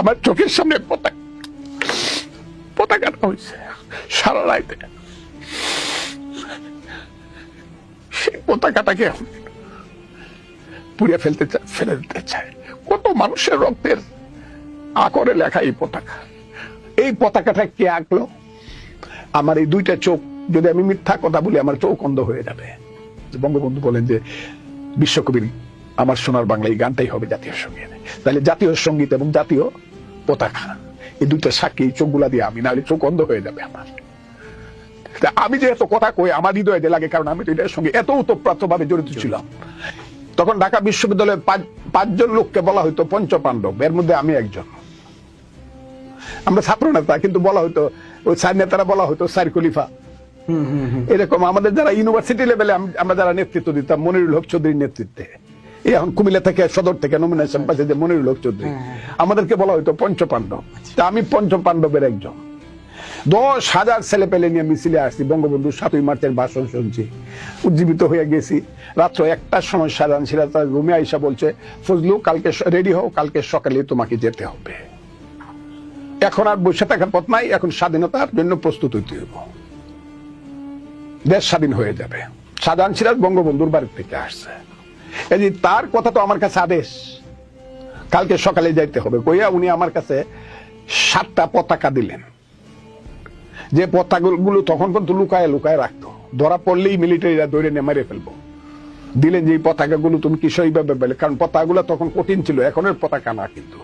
আমার চোখের সামনে পতাকা, পতাকাটা হয়েছে সারা রাইতে। সেই পতাকাটাকে পুড়িয়ে ফেলতে ফেলে দিতে চায় কত মানুষের রক্তের আকরে লেখা এই পতাকা। এই পতাকাটা কে আঁকলো? আমার এই দুইটা চোখ, যদি আমি মিথ্যা কথা বলি, আমার চোখ অন্ধ হয়ে যাবে। বঙ্গবন্ধু বলেন যে বিশ্বকবির আমার সোনার বাংলা এই গানটাই হবে জাতীয় সংগীত। তাহলে জাতীয় সংগীত এবং জাতীয় পতাকা এই দুইটা সাক্ষী চোখগুলা দিয়ে আমি নাহলে চোখ অন্ধ হয়ে যাবে আমার। আমি যে এত কথা কই আমার হৃদয়ে যে লাগে কারণ আমি তো এটার সঙ্গে এত উতপ্রাত ভাবে জড়িত ছিলাম। তখন ঢাকা বিশ্ববিদ্যালয়ে পাঁচজন লোককে বলা হইতো পঞ্চ পাণ্ডব এর মধ্যে আমি একজন। আমরা ছাত্র নেতা কিন্তু বলা হতো ওই স্যার নেতারা বলা হতো স্যার খলিফা। এরকম আমাদের যারা ইউনিভার্সিটি লেভেলে আমরা যারা নেতৃত্ব দিতাম মনিরুল হক চৌধুরীর নেতৃত্বে। কুমিল্লা থেকে সদর থেকে নমিনেশন পাচ্ছে যে মনিরুল হক চৌধুরী। আমাদেরকে বলা হতো পঞ্চ পাণ্ডব তা আমি একজন। দশ হাজার ছেলে পেলে নিয়ে মিছিলে আসছি বঙ্গবন্ধু সাতই মার্চের ভাষণ শুনছি। উজ্জীবিত হয়ে গেছি। রাত্র একটার সময় সাধারণ ছিল তার রুমে আইসা বলছে ফজলু কালকে রেডি হও কালকে সকালে তোমাকে যেতে হবে। এখন আর বসে থাকার পথ নাই এখন স্বাধীনতার জন্য প্রস্তুত হইতে হইব। দেশ স্বাধীন হয়ে যাবে। সাধারণ সিরাজ বঙ্গবন্ধুর বাড়ি থেকে আসছে। এই তার কথা তো আমার কাছে আদেশ। কালকে সকালে যাইতে হবে। কইয়া উনি আমার কাছে সাতটা পতাকা দিলেন। যে পতাকাগুলো তখন কিন্তু লুকায় লুকায় রাখতো। ধরা পড়লেই মিলিটারিরা দৌড়ে নিয়ে মেরে ফেলব। দিলেন যে এই পতাকাগুলো তুমি কিসইভাবে পেলে? কারণ পতাকাগুলো তখন কঠিন ছিল এখনের পতাকা না কিন্তু।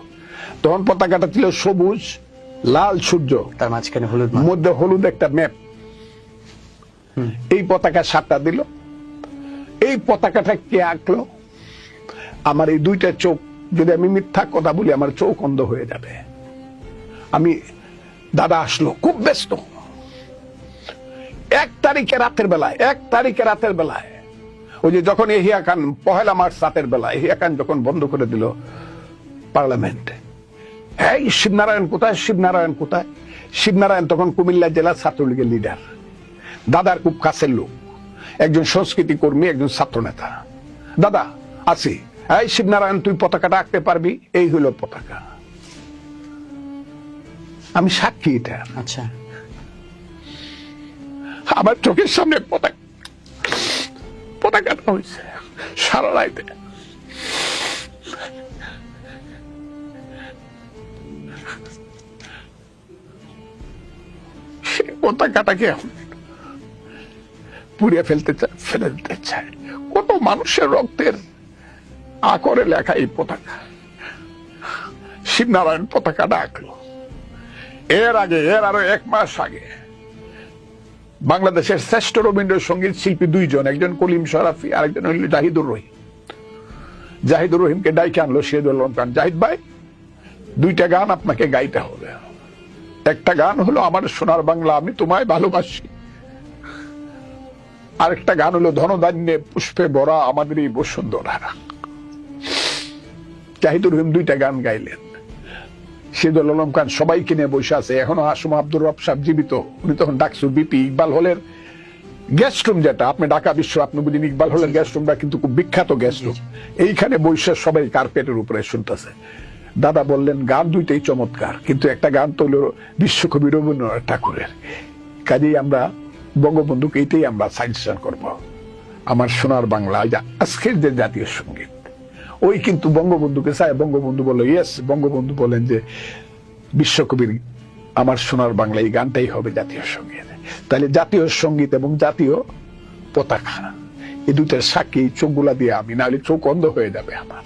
তখন পতাকাটা ছিল সবুজ লাল সূর্য। তার মাঝখানে হলুদ মধ্যে হলুদ একটা ম্যাপ। এই পতাকা সাতটা দিল। এই পতাকাটা কে আঁকলো? আমার এই দুইটা চোখ, যদি আমি মিথ্যা কথা বলি, আমার চোখ অন্ধ হয়ে যাবে। আমি দাদা আসলো, খুব ব্যস্ত। এক তারিখে রাতের বেলায়, এক তারিখে রাতের বেলায়, ওই যে যখন এহিয়া খান, পহেলা মার্চ রাতের বেলা এহিয়া খান যখন বন্ধ করে দিল পার্লামেন্ট, এই শিবনারায়ণ কোথায় শিবনারায়ণ কোথায়? শিবনারায়ণ তখন কুমিল্লা জেলা ছাত্রলীগের লিডার দাদার খুব কাছের লোক। একজন সংস্কৃতি কর্মী একজন ছাত্র নেতা দাদা আছি। এই শিবনারায়ণ তুই পতাকাটা আঁকতে পারবি? এই হলো পতাকা। আমি সাক্ষী এটা। আচ্ছা। আমার চোখের সামনে পতাকা। পতাকাটা হয়েছে। সারা রাইতে পতাকাটাকে পুড়িয়ে ফেলতে চায় ফেলে দিতে চায়। কত মানুষের রক্তের আকরে লেখা এই পতাকা। শিবনারায়ণ পতাকাটা আঁকলো এর আগে, এর আরও এক মাস আগে, বাংলাদেশের শ্রেষ্ঠ রবীন্দ্রসঙ্গীত শিল্পী দুইজন, একজন কলিম শরাফি আরেকজন হইল জাহিদুর রহিম। জাহিদুর রহিমকে ডাইকে আনলো সিরাজুল আলম খান। জাহিদ ভাই, দুইটা গান আপনাকে গাইতে হবে। একটা গান হলো, আমার সোনার বাংলা আমি তোমায় ভালোবাসি। আরেকটা গান হলো, ধনধান্যে পুষ্পে ভরা আমাদের এই বসুন্ধরা জাহিদুর রহিম দুইটা গান গাইলেন। সিদুল আলম খান বসে আছে। এখনও আব্দুর রব জীবিত। উনি তখন বিপি ইকবাল হলের গেস্ট রুম যেটা। আপনি ঢাকা বিশ্ব আপনি বুঝিন, ইকবাল হলের গেস্ট রুমটা কিন্তু খুব বিখ্যাত গেস্ট রুম। এইখানে বসে সবাই কার্পেটের উপরে শুনতেছে। দাদা বললেন, গান দুইটাই চমৎকার। কিন্তু একটা গান তো হলো বিশ্বকবি রবীন্দ্রনাথ ঠাকুরের। কাজেই আমরা বঙ্গবন্ধুকে এইটাই আমরা সাজেশন করব। আমার সোনার বাংলা আজকের যে জাতীয় সংগীত, ওই কিন্তু বঙ্গবন্ধুকে চায়। বঙ্গবন্ধু বলে ইয়েস বঙ্গবন্ধু বলেন যে বিশ্বকবির আমার সোনার বাংলা, এই গানটাই হবে জাতীয় সংগীত। তাহলে জাতীয় সংগীত এবং জাতীয় পতাকা, এই দুইটার সাক্ষী চোখগুলা দিয়ে আমি, নাহলে চোখ অন্ধ হয়ে যাবে আমার।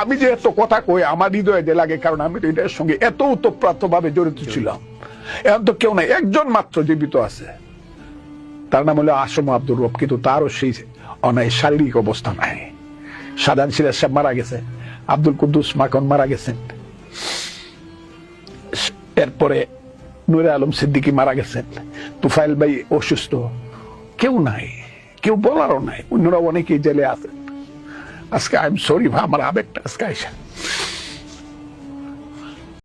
আমি যে এত কথা কই, আমার হৃদয়ে যে লাগে, কারণ আমি তো এটার সঙ্গে এত উতপ্রাত ভাবে জড়িত ছিলাম। এখন তো কেউ নাই, একজন মাত্র জীবিত আছে। তার নাম হলো আসম আব্দুর রব, কিন্তু তারও সেই অনায় শারীরিক অবস্থা নাই। সাদান সিরাজ সাহেব মারা গেছে, আব্দুল কুদ্দুস মাখন মারা গেছেন এরপরে নুরে আলম সিদ্দিকি মারা গেছেন তুফাইল ভাই অসুস্থ। কেউ নাই, কেউ বলারও নাই অন্যরা অনেকেই জেলে আছেন আজকে আই এম সরি আমার আবেগটা আজকে আইসা।